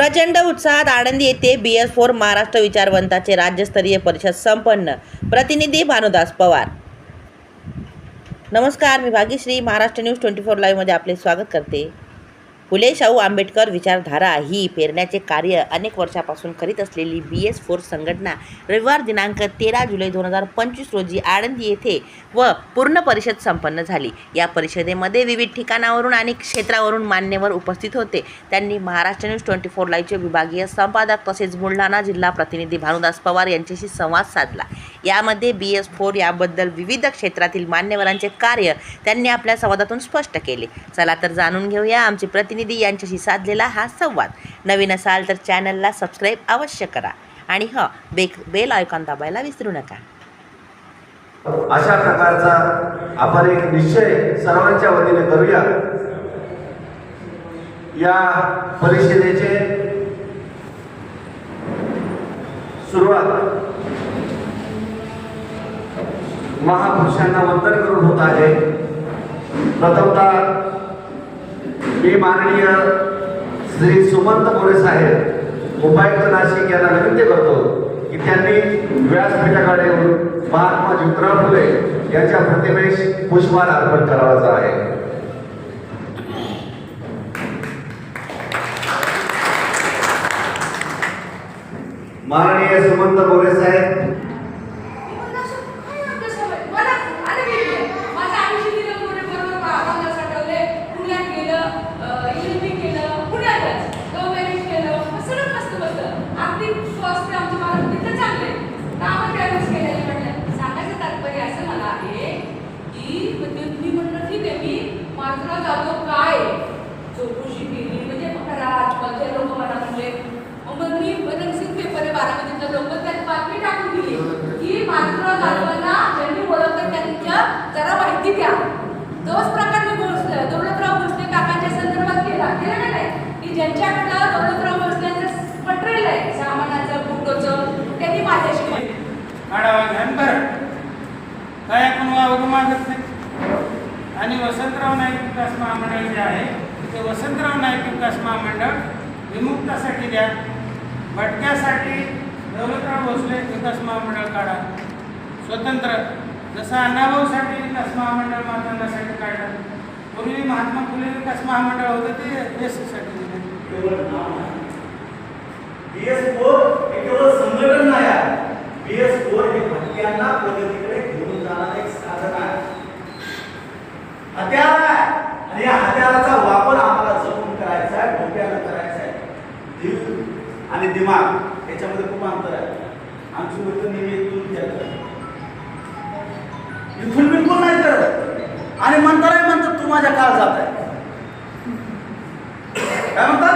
प्रचंड उत्साहात आनंदी येथे बी एस फोर महाराष्ट्र विचारवंताचे राज्यस्तरीय परिषद संपन्न. प्रतिनिधी भानुदास पवार. नमस्कार मी Bhagyashree. Maharashtra news twenty four लाईव्हमध्ये आपले स्वागत करते. फुले शाहू आंबेडकर विचारधारा ही पेरण्याचे कार्य अनेक वर्षापासून करीत असलेली बी एस फोर संघटना रविवार दिनांक तेरा जुलै दोन हजार पंचवीस रोजी आळंदी येथे व पूर्ण परिषद संपन्न झाली. या परिषदेमध्ये विविध ठिकाणावरून आणि क्षेत्रावरून मान्यवर उपस्थित होते. त्यांनी महाराष्ट्र न्यूज ट्वेंटी फोर लाईव्हचे विभागीय संपादक तसेच बुलढाणा जिल्हा प्रतिनिधी भानुदास पवार यांच्याशी संवाद साधला. यामध्ये बी एस फोर याबद्दल विविध क्षेत्रातील मान्यवरांचे कार्य त्यांनी आपल्या संवादातून स्पष्ट केले. चला तर जाणून घेऊया आमचे प्रतिनिधी यांच्याशी साधलेला हा संवाद. नवीन असाल तर चॅनलला सबस्क्राईब अवश्य करा. आणि ह बेक बेल आयकॉन दाबायला विसरू नका. अशा प्रकारचा आपण एक निश्चय सर्वांच्या वतीने करूया. या परिषदेचे सुरुवात. महापुरुषांना वंदन करून होत आहे. प्रथमतः मी माननीय श्री सुमंत मोरे साहेब उपायुक्त नाशिक यांना विनंती करतो की त्यांनी व्यासपीठाकडे येऊन महात्मा ज्योतिराव फुले यांच्या प्रतिमेस पुष्पहार अर्पण करावाचा आहे. माननीय सुमंत मोरे साहेब काय? चौकशी केली. म्हणजे राजपालचे लोक मला म्हणले मग मी रणसिंग पेपर आहे बारामतीतलं लोक त्यात बातमी टाकून दिली. की मात्र जाधवांना ज्यांनी ओळखलं त्यांच्या जरा माहिती द्या. तोच प्रकार मी भोसले दौलतराव भोसले काकांच्या संदर्भात केला. केला का नाही? की ज्यांच्याकडं दौलतराव भोसल्यांचं मटेरियल आहे सामानाचं बुटोचं त्यांनी माझ्याशी आढावा घ्यान बरं काय आपण मागत नाही? आणि वसंतराव नाईक विकास महामंडळ जे आहे ते वसंतराव नाईक विकास महामंडळ विमुक्तासाठी द्या. भटक्यासाठी दौलतराव भोसले विकास महामंडळ काढा. स्वतंत्र. जसं अण्णाभाऊसाठी विकास महामंडळ मातांसाठी काढलं पूर्वी महात्मा फुले विकास महामंडळ होतं ते एससाठी दिले संघटन नाही आहे. बी एस फोर हे भटक्यांना प्रगतीकडे आणि दिमाग याच्यामध्ये खूप अंतर आहे. आमची गोष्ट नेहमी इथून इथून बिलकुल नाही करत. आणि म्हणताना म्हणतात तू माझ्या काळ जात आहे. काय म्हणतात